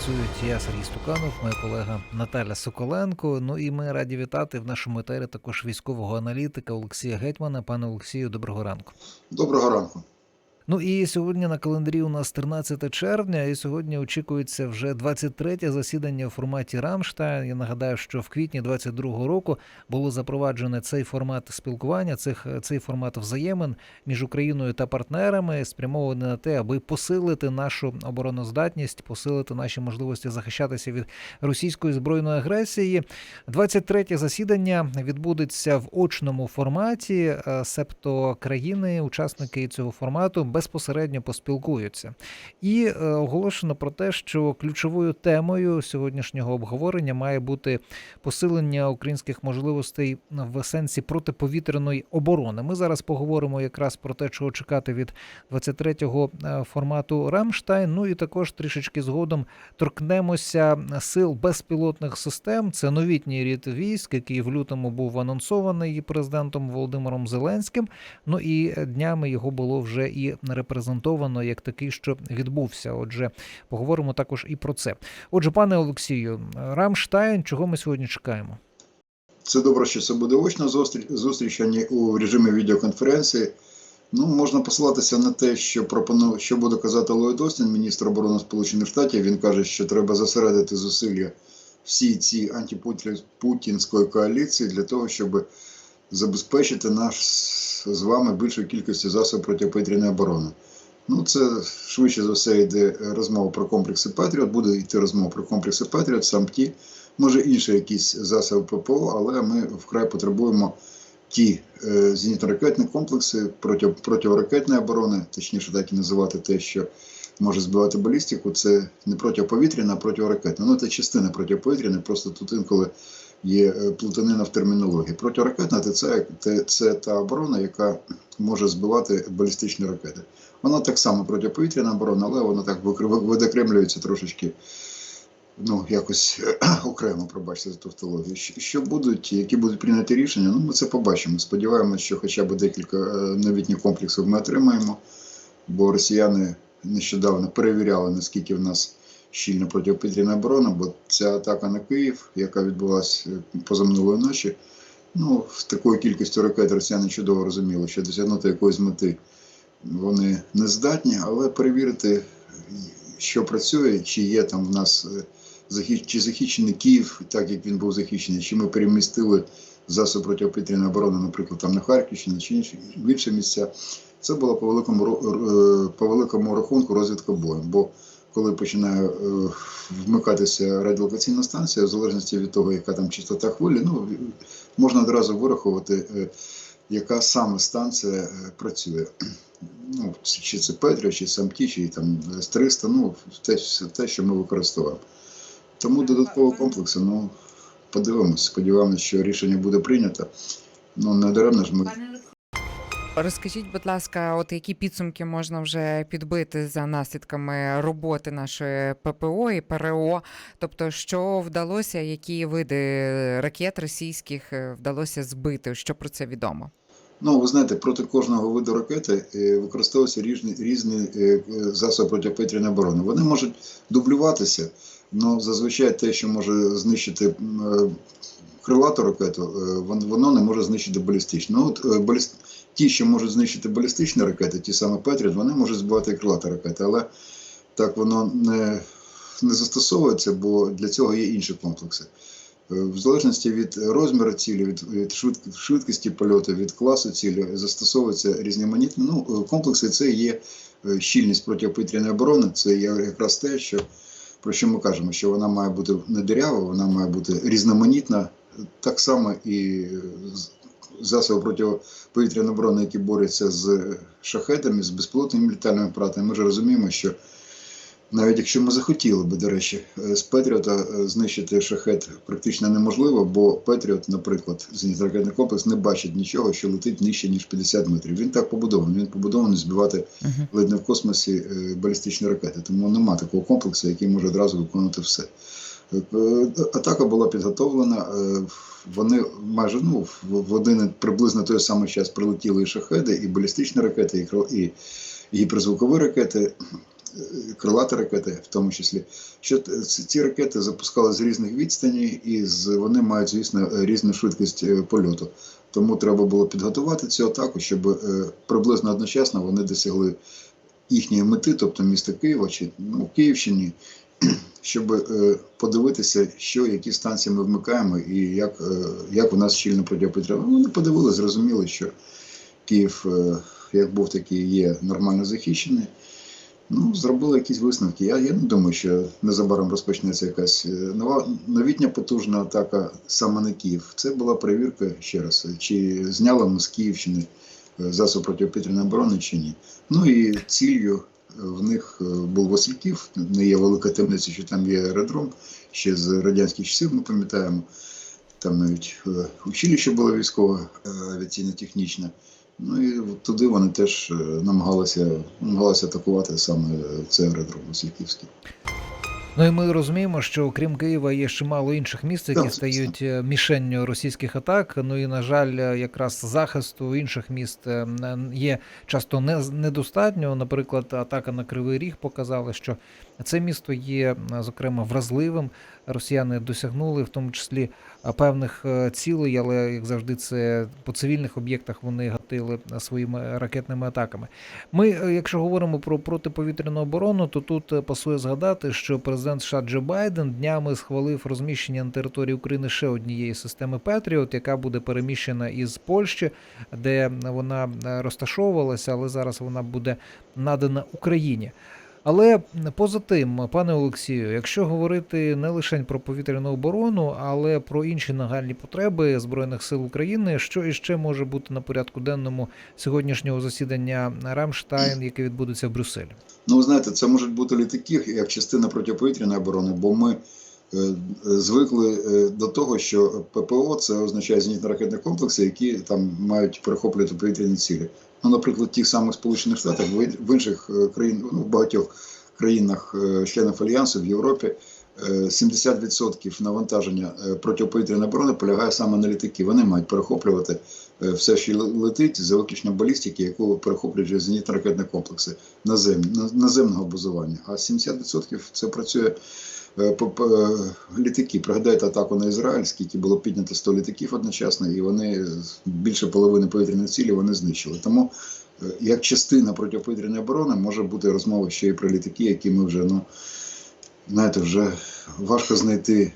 працюють я Сергій Стуканов, моя колега Наталя Соколенко. Ну і ми раді вітати в нашому етері також військового аналітика Олексія Гетьмана. Пане Олексію, доброго ранку. Доброго ранку. Ну і сьогодні на календарі у нас 13 червня, і сьогодні очікується вже 23-те засідання у форматі Рамштайн. Я нагадаю, що в квітні 22-го року було запроваджене цей формат спілкування, цих цей формат взаємин між Україною та партнерами, спрямований на те, аби посилити нашу обороноздатність, посилити наші можливості захищатися від російської збройної агресії. 23-те засідання відбудеться в очному форматі, е, себто країни, учасники цього формату безпосередньо поспілкуються. І е, оголошено про те, що ключовою темою сьогоднішнього обговорення має бути посилення українських можливостей в сенсі протиповітряної оборони. Ми зараз поговоримо якраз про те, чого чекати від 23-го е, формату Рамштайн. Ну і також трішечки згодом торкнемося сил безпілотних систем. Це новітній рід військ, який в лютому був анонсований президентом Володимиром Зеленським. Ну і днями його було вже і репрезентовано як такий, що відбувся. Отже, поговоримо також і про це. Отже, пане Олексію, Рамштайн, чого ми сьогодні чекаємо? Це добре, що це буде очна зустріч, зустріч а не у режимі відеоконференції. Ну, можна посилатися на те, що пропоную, що буде казати Ллойд Остін, міністр оборони Сполучених Штатів. Він каже, що треба зосередити зусилля всій цій антипутінської коаліції для того, щоб забезпечити нас з вами більшою кількістю засобів протиповітряної оборони. Ну, це швидше за все йде розмова про комплекси Патріот, буде йти розмова про комплекси Патріот, сам ті, може інші якісь засоби ППО, але ми вкрай потребуємо ті е, зенітно-ракетні комплекси проти, протиракетної оборони, точніше так і називати те, що може збивати балістику, це не протиповітряна, а протиракетна. Ну, це частина протиповітряної, просто тут інколи є е, плутанина в термінології. Протиракетна це, це, це, та оборона, яка може збивати балістичні ракети. Вона так само протиповітряна оборона, але вона так видокремлюється трошечки. Ну, якось окремо, пробачте за тавтологію. Що будуть, які будуть прийняті рішення, ну ми це побачимо. Сподіваємося, що хоча б декілька новітніх комплексів ми отримаємо, бо росіяни нещодавно перевіряли, наскільки в нас щільна протиповітряна оборона, бо ця атака на Київ, яка відбулася позаминулої ночі, ну, з такою кількістю ракет росіяни чудово розуміли, що досягнути якоїсь мети вони не здатні, але перевірити, що працює, чи є там в нас чи захищений Київ, так як він був захищений, чи ми перемістили засоб протиповітряної оборони, наприклад, там на Харківщині чи в інші місця. Це було по великому по великому рахунку розвідка боєм. Бо коли починає вмикатися радіолокаційна станція, в залежності від того, яка там частота хвилі, ну можна одразу вирахувати, яка саме станція працює. Ну, Чи це Петря, чи Самті, чи там С-300, ну те, те, що ми використовуємо. Тому додаткового комплексу, ну подивимось, сподіваємося, що рішення буде прийнято. Ну не даремно ж ми. Розкажіть, будь ласка, от які підсумки можна вже підбити за наслідками роботи нашої ППО і ПРО? Тобто, що вдалося, які види ракет російських вдалося збити? Що про це відомо? Ну, ви знаєте, проти кожного виду ракети використовуються різні різні засоби протиповітряної оборони. Вони можуть дублюватися, але зазвичай те, що може знищити крилату ракету, воно не може знищити балістичну. Ну, от баліст... Ті, що можуть знищити балістичні ракети, ті саме Петріот, вони можуть збивати і крилаті ракети, але так воно не, не застосовується, бо для цього є інші комплекси. В залежності від розміру цілі, від, від швидкості польоту, від класу цілі застосовуються різноманітні ну, комплекси. Це є щільність протиповітряної оборони, це є якраз те, що про що ми кажемо, що вона має бути не дирява, вона має бути різноманітна, так само і засоби протиповітряної оборони, які борються з шахетами, з безпілотними літальними апаратами. Ми ж розуміємо, що навіть якщо ми захотіли би, до речі, з Петріота знищити шахет практично неможливо, бо Петріот, наприклад, зенітно-ракетний комплекс не бачить нічого, що летить нижче ніж 50 метрів. Він так побудований. Він побудований збивати uh -huh. ледь не в космосі балістичні ракети. Тому нема такого комплексу, який може одразу виконувати все. Атака була підготовлена. Вони майже ну, в один приблизно той самий час прилетіли і шахеди, і балістичні ракети, і, і гіперзвукові ракети. крилаті ракети, в тому числі, що ці ракети запускали з різних відстаней, і з, вони мають, звісно, різну швидкість е, польоту. Тому треба було підготувати цю атаку, щоб е, приблизно одночасно вони досягли їхньої мети, тобто міста Києва чи ну, Київщині, щоб е, подивитися, що які станції ми вмикаємо і як, е, як у нас щільно протиповітряна. Вони подивилися, зрозуміли, що Київ, е, як був, так і є нормально захищений. Ну, зробили якісь висновки. Я, я не думаю, що незабаром розпочнеться якась нова новітня потужна атака саме на Київ. Це була перевірка ще раз, чи зняли ми з Київщини засоб протиповітряної оборони чи ні. Ну і ціллю в них е, був Васильків. Не є велика темниця, що там є аеродром. Ще з радянських часів ми пам'ятаємо. Там навіть е, училище було військове е, авіаційно-технічне. Ну і туди вони теж намагалися, намагалися атакувати саме цей аеродром Васильківський. Ну і ми розуміємо, що окрім Києва є ще мало інших міст, які стають е, мішенню російських атак. Ну і на жаль, е, якраз захисту інших міст е, є часто не недостатньо. Наприклад, атака на Кривий Ріг показала, що це місто є зокрема вразливим. Росіяни досягнули в тому числі певних цілей, але як завжди, це по цивільних об'єктах вони гатили своїми ракетними атаками. Ми, якщо говоримо про протиповітряну оборону, то тут пасує згадати, що президент США Джо Байден днями схвалив розміщення на території України ще однієї системи Петріот, яка буде переміщена із Польщі, де вона е, розташовувалася, але зараз вона буде надана Україні. Але поза тим, пане Олексію, якщо говорити не лише про повітряну оборону, але про інші нагальні потреби збройних сил України, що іще може бути на порядку денному сьогоднішнього засідання Рамштайн, яке відбудеться в Брюсселі? Ну, ви знаєте, це можуть бути літаки як частина протиповітряної оборони, бо ми е, звикли е, до того, що ППО це означає зенітно-ракетні комплекси, які там мають перехоплювати повітряні цілі. Ну, наприклад, тих самих Сполучених Штатах, в інших е, країн, ну, в багатьох країнах, е, членів Альянсу в Європі. е, 70% навантаження е, протиповітряної оборони полягає саме на літаки. Вони мають перехоплювати все, що летить, за виключно балістики, яку перехоплюють зенітно-ракетні комплекси назем, на- наземного базування. А 70% це працює літаки. Пригадайте атаку на Ізраїль, скільки було піднято 100 літаків одночасно, і вони е, більше половини повітряних цілі вони знищили. Тому е, як частина протиповітряної оборони може бути розмова ще і про літаки, які ми вже ну знаєте, вже важко знайти е,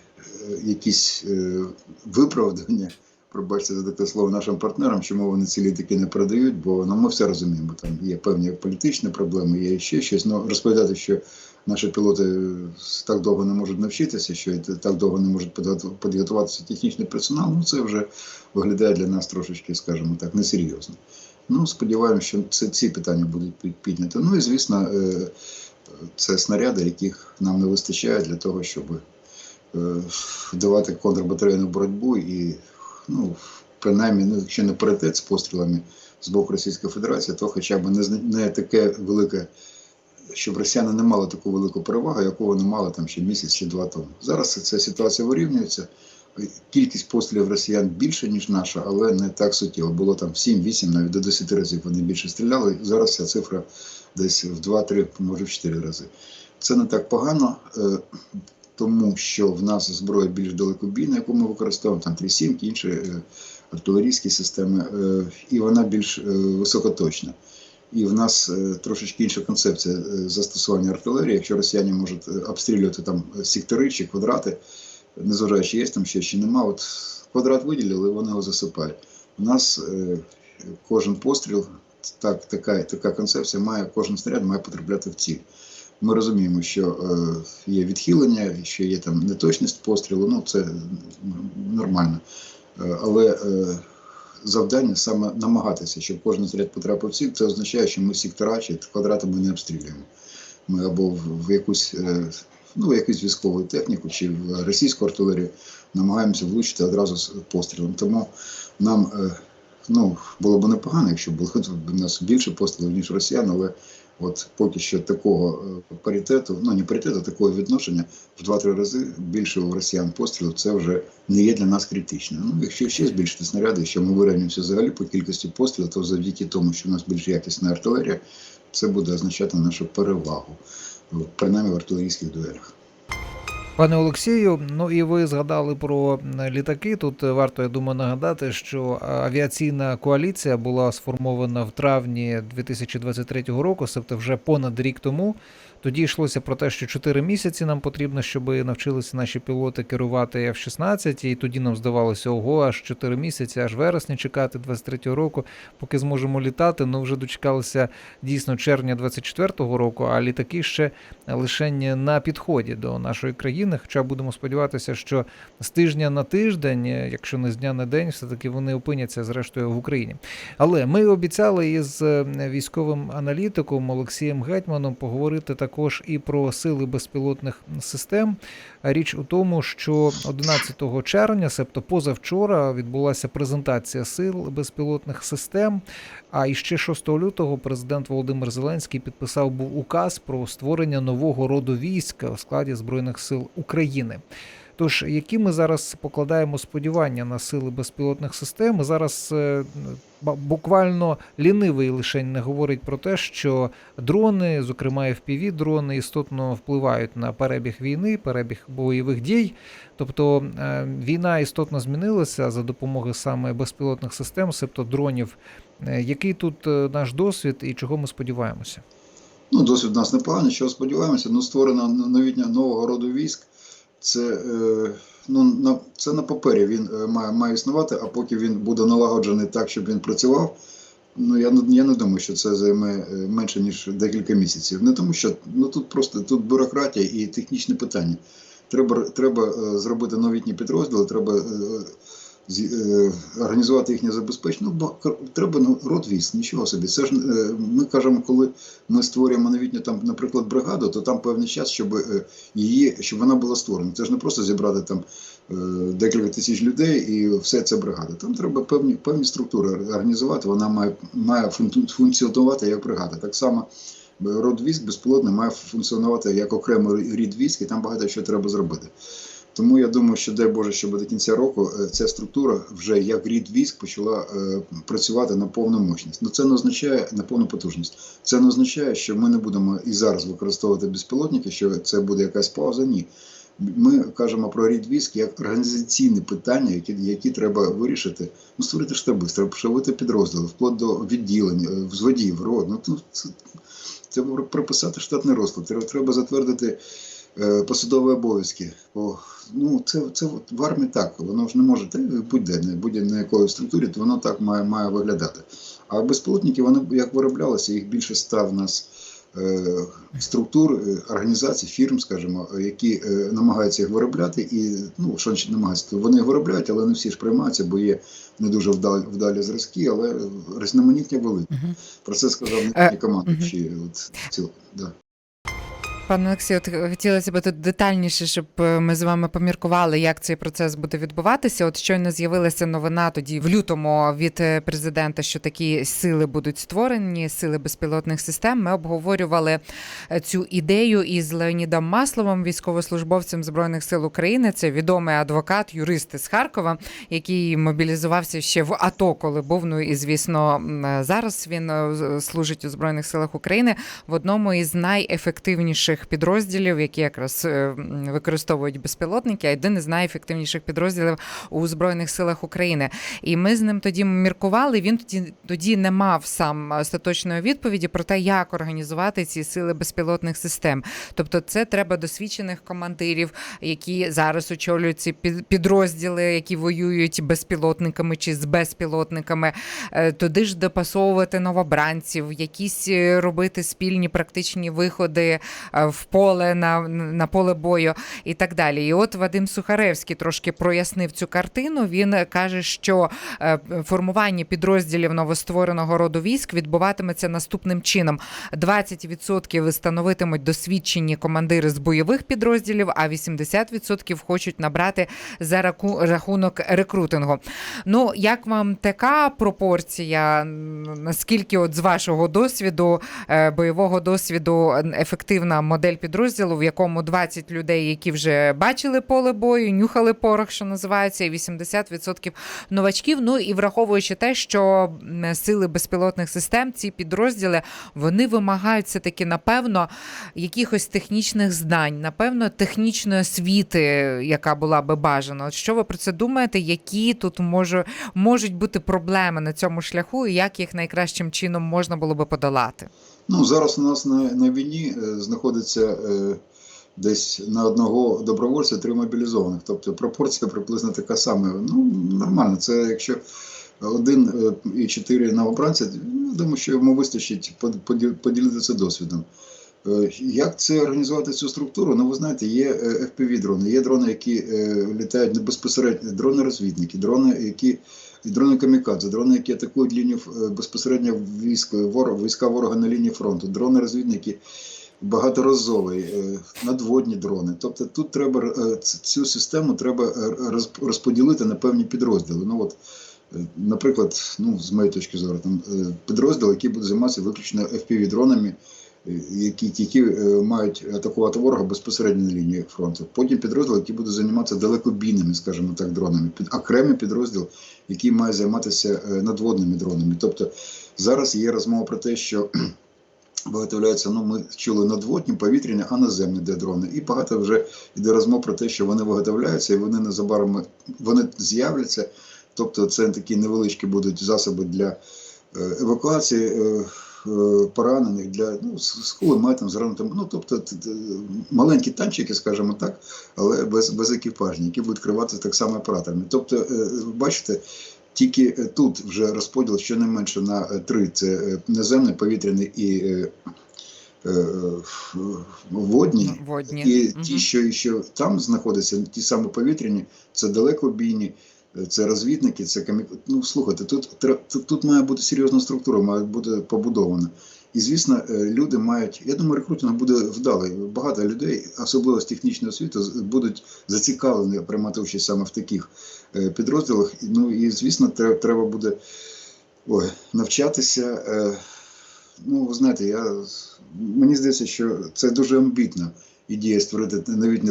якісь е, виправдання. Пробачте за таке слово нашим партнерам, чому вони ці літаки не передають, бо ну, ми все розуміємо. Там є певні політичні проблеми, є ще щось. Ну розповідати, що наші пілоти так довго не можуть навчитися, що так довго не можуть підготуватися технічний персонал. Ну це вже виглядає для нас трошечки, скажімо так, несерйозно. Ну, сподіваємося, що це ці питання будуть під- підняті. Ну і звісно, е, це снаряди, яких нам не вистачає для того, щоб е, давати контрбатарейну боротьбу і, ну, принаймні, ну, якщо не паритет з пострілами з боку Російської Федерації, то хоча б не, не таке велике, щоб росіяни не мали таку велику перевагу, яку вони мали там ще місяць чи два тому. Зараз ця ситуація вирівнюється. Кількість пострілів росіян більше, ніж наша, але не так суттєво. Було там 7-8, навіть до 10 разів вони більше стріляли. Зараз ця цифра десь в 2-3, може в 4 рази. Це не так погано, е, тому що в нас зброя більш далекобійна, яку ми використовуємо, там 3-7, інші е, артилерійські системи, е, і вона більш е, високоточна. І в нас трошечки інша концепція застосування артилерії. Якщо росіяни можуть обстрілювати там сектори чи квадрати, незважаючи, є там ще чи нема, от квадрат виділили, вони його засипають. У нас кожен постріл, так, така, така концепція має, кожен снаряд має потрапляти в ціль. Ми розуміємо, що е, є відхилення, що є там неточність пострілу, ну це нормально. Е, але е, завдання саме намагатися, щоб кожен снаряд потрапив в ціль, це означає, що ми сектора чи квадрати ми не обстрілюємо. Ми або в, якусь ну, в якусь військову техніку чи в російську артилерію намагаємося влучити одразу з пострілом. Тому нам ну, було б непогано, якщо було б у нас більше пострілів, ніж росіян, але от поки що такого е, паритету, ну не паритету, а такого відношення в 2-3 рази більше у росіян пострілів, це вже не є для нас критично. Ну, якщо ще збільшити снаряди, що ми вирівнюємося взагалі по кількості пострілів, то завдяки тому, що у нас більш якісна артилерія, це буде означати нашу перевагу, принаймні в артилерійських дуелях. Пане Олексію, ну і ви згадали про літаки. Тут е, варто, я думаю, нагадати, що авіаційна коаліція була сформована в травні 2023 року, тобто вже понад рік тому. Тоді йшлося про те, що 4 місяці нам потрібно, щоб навчилися наші пілоти керувати F-16, і тоді нам здавалося, ого, аж 4 місяці, аж вересня чекати 23-го року, поки зможемо літати. Ну вже дочекалися дійсно червня 24-го року, а літаки ще лише на підході до нашої країни. Хоча будемо сподіватися, що з тижня на тиждень, якщо не з дня на день, все-таки вони опиняться зрештою в Україні. Але ми обіцяли із військовим аналітиком Олексієм Гетьманом поговорити також і про сили безпілотних систем. Річ у тому, що 11 червня, себто позавчора, відбулася презентація сил безпілотних систем. А іще 6 лютого президент Володимир Зеленський підписав був указ про створення нового роду військ у складі Збройних сил України. Тож, які ми зараз покладаємо сподівання на сили безпілотних систем? Зараз е, буквально лінивий лише не говорить про те, що дрони, зокрема fpv дрони, істотно впливають на перебіг війни, перебіг бойових дій. Тобто е, війна істотно змінилася за допомогою саме безпілотних систем, себто дронів. Е, Який тут наш досвід і чого ми сподіваємося? Ну, досвід у нас непоганий, що сподіваємося, ну створена новітня нового роду військ. Це, е, ну, на, це на папері він е, має, має існувати, а поки він буде налагоджений так, щоб він працював. Ну я, я не думаю, що це займе е, менше ніж декілька місяців. Не тому, що ну тут просто тут бюрократія і технічне питання. Треба, треба зробити новітні підрозділи, треба організувати їхнє забезпечення. Ну, бо треба ну, військ, нічого собі. Це ж е, ми кажемо, коли ми створюємо новітню там, наприклад, бригаду, то там певний час, щоб е, її, щоб вона була створена. Це ж не просто зібрати там е, декілька тисяч людей і все це бригада. Там треба певні певні структури організувати. Вона має має функціонувати як бригада. Так само. Род військ безпілотний має функціонувати як окремий рід військ, і там багато що треба зробити. Тому я думаю, що дай Боже, щоб до кінця року е, ця структура вже як рід військ почала е, працювати на повну мощність. Ну це не означає на повну потужність. Це не означає, що ми не будемо і зараз використовувати безпілотники, що це буде якась пауза. Ні. Ми кажемо про рід військ як організаційне питання, які, які треба вирішити. Ну, створити штаби, створити підрозділи, вплоть до відділень, е, взводів, род. Ну, тут це, це прописати штатний розклад. Треба, треба затвердити е, посадові обов'язки. Бо ну, це, це в армії так, воно ж не може будь-де, не будь на якої структурі, то воно так має, має виглядати. А безпілотники, вони як вироблялися, їх більше став у нас е, структур, е, організацій, фірм, скажімо, е, які е, намагаються їх виробляти, і ну, що намагаються, то вони їх виробляють, але не всі ж приймаються, бо є не дуже вдалі, вдалі зразки, але різноманіття велике. Про це сказав Е, не. Чи, от, ці, да. Пане Олексію, от хотілося б тут детальніше, щоб е, ми з вами поміркували, як цей процес буде відбуватися. От щойно з'явилася новина тоді в лютому від е, президента, що такі сили будуть створені, сили безпілотних систем. Ми обговорювали е, цю ідею із Леонідом Масловим, військовослужбовцем збройних сил України. Це відомий адвокат, юрист із Харкова, який мобілізувався ще в АТО, коли був. Ну і звісно, е, зараз він е, служить у збройних силах України в одному із найефективніших підрозділів, які якраз е, використовують безпілотники, а один із найефективніших підрозділів у збройних силах України. І ми з ним тоді міркували. Він тоді тоді не мав сам остаточної відповіді про те, як організувати ці сили безпілотних систем. Тобто, це треба досвідчених командирів, які зараз очолюють ці під- підрозділи, які воюють безпілотниками чи з безпілотниками. Е, Туди ж допасовувати новобранців, якісь е, робити спільні практичні виходи в поле на, на поле бою і так далі. І от Вадим Сухаревський трошки прояснив цю картину. Він каже, що е, формування підрозділів новоствореного роду військ відбуватиметься наступним чином: 20% становитимуть досвідчені командири з бойових підрозділів, а 80% хочуть набрати за рахунок рекрутингу. Ну, як вам така пропорція? Наскільки от з вашого досвіду, е, бойового досвіду, ефективна модель підрозділу, в якому 20 людей, які вже бачили поле бою, нюхали порох, що називається, і 80% новачків. Ну і враховуючи те, що сили безпілотних систем, ці підрозділи, вони вимагають все таки, напевно, якихось технічних знань, напевно, технічної освіти, яка була би бажана. Що ви про це думаєте? Які тут може, можуть бути проблеми на цьому шляху, і як їх найкращим чином можна було би подолати? Ну, зараз у нас на, на війні е, знаходиться е, десь на одного добровольця три мобілізованих. Тобто пропорція приблизно така сама. Ну, нормально. Це якщо один е, і чотири новобранці, я думаю, що йому вистачить поділитися досвідом. Як це організувати цю структуру? Ну, ви знаєте, є FPV-дрони, є дрони, які літають безпосередньо, дрони-розвідники, дрони, які і дрони камікадзе, дрони, які атакують лінію е, безпосередньо військ, війська ворога на лінії фронту, дрони-розвідники багаторазові, е, надводні дрони. Тобто тут треба е, цю систему треба розподілити на певні підрозділи. Ну от, наприклад, ну з моєї точки зору, там підрозділ, який буде займатися виключно FPV-дронами, е, які, які е, мають атакувати ворога безпосередньо на лінії фронту. Потім підрозділ, який буде займатися далекобійними, скажімо так, дронами. Під окремий підрозділ, який має займатися е, надводними дронами. Тобто зараз є розмова про те, що виготовляються, ну ми чули надводні, повітряні, а наземні де дрони. І багато вже йде розмов про те, що вони виготовляються і вони незабаром вони з'являться. Тобто це такі невеличкі будуть засоби для е, евакуації поранених, для ну, з кулеметом, з гранатом. Ну, тобто маленькі танчики, скажімо так, але без, без екіпажні, які будуть керувати так само апаратами. Тобто, е, бачите, тільки е, тут вже розподіл щонайменше на е, три: це е, наземний, повітряний і е, е, е, водні. Ну, Водні. І ті, що ще там знаходяться, ті самі повітряні, це далекобійні, е, це розвідники, це камік... Ну, слухайте, тут, тут, тут має бути серйозна структура, має бути побудована. І звісно, е, люди мають. Я думаю, рекрутинг буде вдалий. Багато людей, особливо з технічної освіти, будуть зацікавлені приймати участь саме в таких е, підрозділах. Ну і звісно, тре- треба буде ой, навчатися. е, Ну, ви знаєте, я, мені здається, що це дуже амбітна ідея створити новітній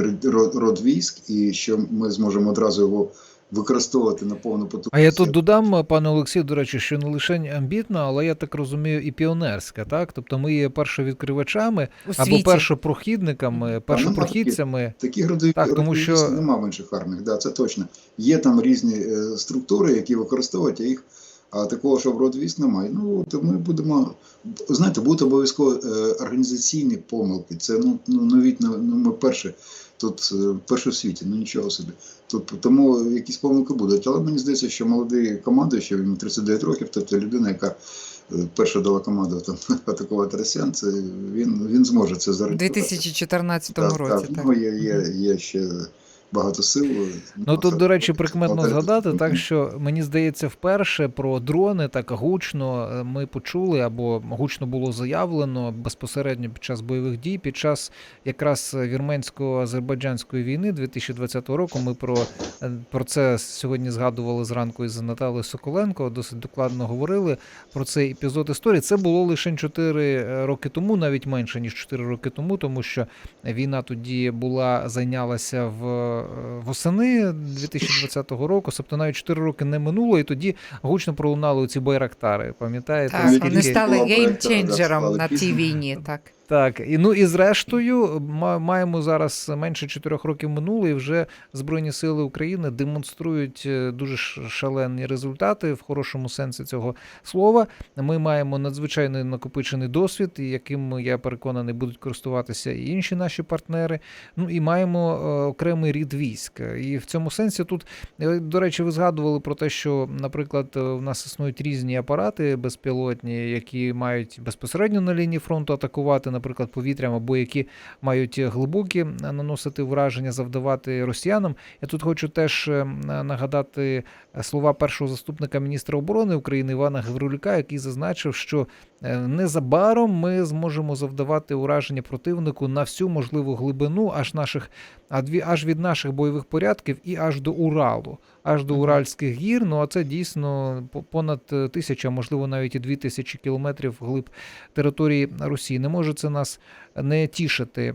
род військ, і що ми зможемо одразу його використовувати на повну потужність. А я тут додам, пане Олексію, до речі, що не лише амбітна, але я так розумію, і піонерська, так? Тобто ми є першовідкривачами або першопрохідниками, першопрохідцями. Таких родових Так, тому що- військ нема в інших арміях, да, це точно. Є там різні е, структури, які використовують, а їх. А такого, щоб род військ немає. Ну, то ми будемо. Знаєте, будуть обов'язково е, організаційні помилки. Це ну, ну новітно, ну ми перші тут перше перші в світі, ну нічого собі. Тут тому якісь помилки будуть. Але мені здається, що молодий командуючий, йому 39 років, тобто людина, яка е, перша дала команду там атакувати росіян, це він, він зможе це У зарахувати. 2014 Так, році. так. Так. Ну, є, є, є ще багато сил. Ну тут, до речі, прикметно згадати, так що мені здається, вперше про дрони так гучно е, ми почули або гучно було заявлено безпосередньо під час бойових дій, під час якраз вірменсько-азербайджанської війни 2020 року. Ми про, е, про це сьогодні згадували зранку із Наталею Соколенко. Досить докладно говорили про цей епізод історії. Це було лише 4 роки тому, навіть менше ніж 4 роки тому, тому що війна тоді була зайнялася в е, восени 2020 року, тобто навіть 4 роки не минуло, і тоді гучно пролунали ці байрактари. Пам'ятаєте? Так, Скільки вони стали геймченджером на цій війні. Так. Так, і ну і зрештою, ма- маємо зараз менше чотирьох років минуло, і вже Збройні Сили України демонструють е, дуже шалені результати в хорошому сенсі цього слова. Ми маємо надзвичайно накопичений досвід, яким я переконаний будуть користуватися і інші наші партнери. Ну і маємо е, окремий рід військ. І в цьому сенсі тут, е, до речі, ви згадували про те, що, наприклад, в нас існують різні апарати безпілотні, які мають безпосередньо на лінії фронту атакувати, наприклад, повітрям, або які мають глибокі е, наносити враження, завдавати росіянам. Я тут хочу теж е, нагадати слова першого заступника міністра оборони України Івана Гаврилюка, який зазначив, що е, незабаром ми зможемо завдавати ураження противнику на всю можливу глибину, аж наших аж від наших бойових порядків і аж до Уралу, аж до Уральських гір. Ну а це дійсно по- понад е, тисяча, можливо, навіть і дві тисячі кілометрів глиб території Росії. Не може це нас не тішити.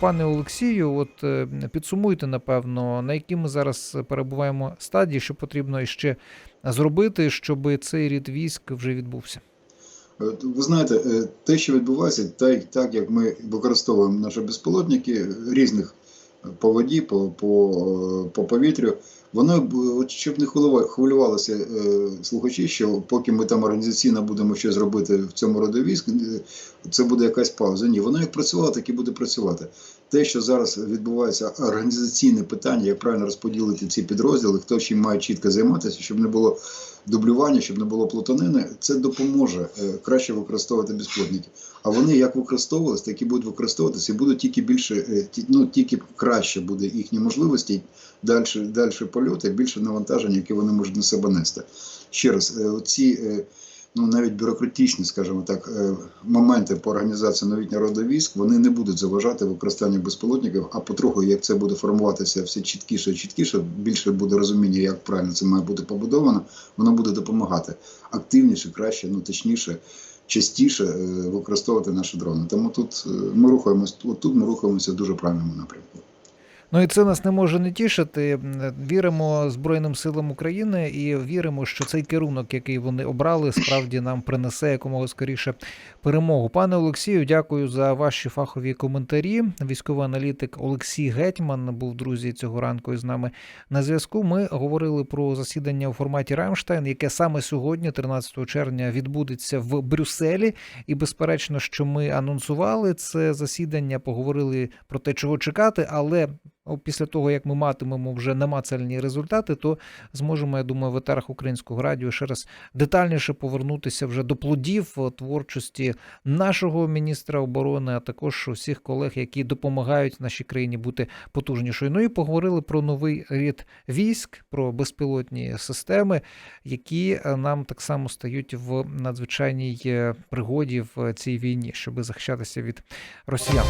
Пане Олексію, от е, підсумуйте, напевно, на якій ми зараз перебуваємо стадії, що потрібно ще зробити, щоб цей рід військ вже відбувся. Е, Ви знаєте, те, що відбувається, так, так як ми використовуємо наші безпілотники різних по воді, по, по, по повітрю, от щоб не хвилюва- хвилювалися е, слухачі, що поки ми там організаційно будемо щось робити в цьому роду військ, е, це буде якась пауза. Ні, воно як працювало, так і буде працювати. Те, що зараз відбувається організаційне питання, як правильно розподілити ці підрозділи, хто чим має чітко займатися, щоб не було дублювання, щоб не було плутанини, це допоможе е, краще використовувати безплатники. А вони як використовувалися, так і будуть використовуватися і будуть тільки більше, е, ну тільки краще буде їхні можливості, далі, далі польоти, більше навантаження, яке вони можуть на себе нести. Ще раз, е, оці е, ну навіть бюрократичні, скажімо так, е, моменти по організації новітнього роду військ, вони не будуть заважати використанню безпілотників, а потроху, як це буде формуватися все чіткіше чіткіше, більше буде розуміння, як правильно це має бути побудовано, воно буде допомагати активніше, краще, ну точніше, частіше е, використовувати наші дрони. Тому тут е, ми рухаємося, от тут ми рухаємося в дуже правильному напрямку. Ну і це нас не може не тішити. Віримо Збройним силам України і віримо, що цей керунок, який вони обрали, справді нам принесе якомога скоріше перемогу. Пане Олексію, дякую за ваші фахові коментарі. Військовий аналітик Олексій Гетьман був друзі цього ранку із нами на зв'язку. Ми говорили про засідання у форматі Рамштайн, яке саме сьогодні, 13 червня, відбудеться в Брюсселі. І безперечно, що ми анонсували це засідання, поговорили про те, чого чекати, але після того, як ми матимемо вже намацальні результати, то зможемо, я думаю, в етерах українського радіо ще раз детальніше повернутися вже до плодів творчості нашого міністра оборони, а також усіх колег, які допомагають нашій країні бути потужнішою. Ну і поговорили про новий рід військ, про безпілотні системи, які е, нам так само стають в надзвичайній е, пригоді в цій війні, щоб захищатися від росіян.